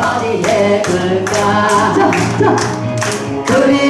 어디에 끌까? 그리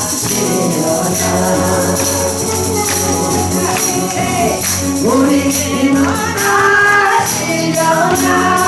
우리는 어나 실려나